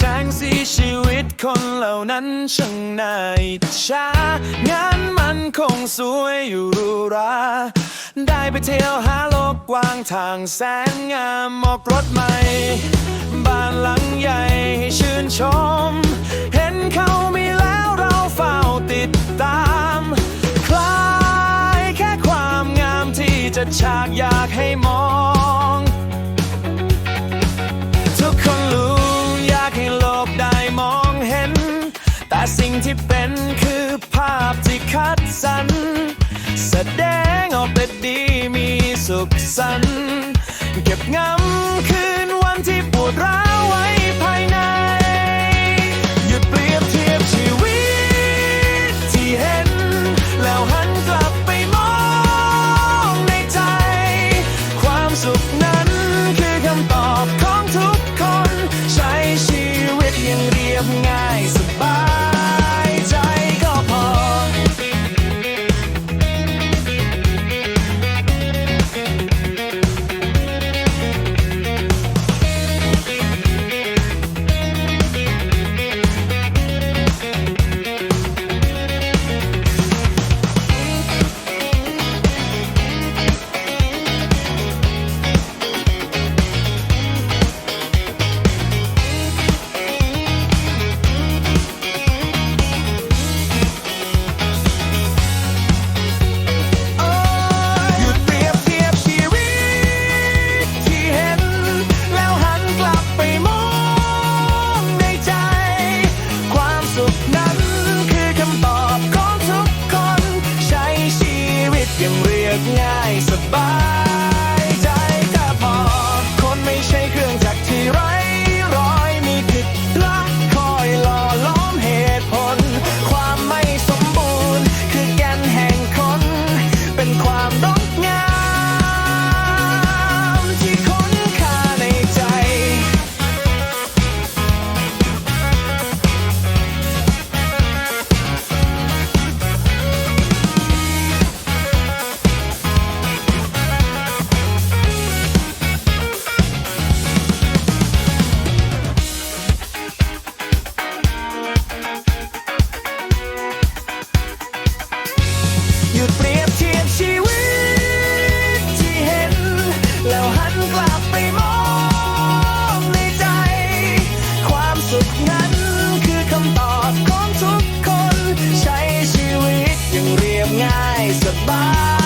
แสงสีชีวิตคนเหล่านั้นช่างน่าอิจฉางานมันคงสวยอยู่รูราได้ไปเที่ยวหาโลกกว้างทางแสนงามออกรถใหม่ บ้านหลังใหญ่ให้ชื่นชม เห็นเขามีแล้วเราเฝ้าติดตาม คล้ายแค่ความงามที่จะฉากยา สิ่งที่เป็นคือภาพที่คัดสรรแสดงออกแต่ดีมีสุขสันต์เก็บงำ eyes above.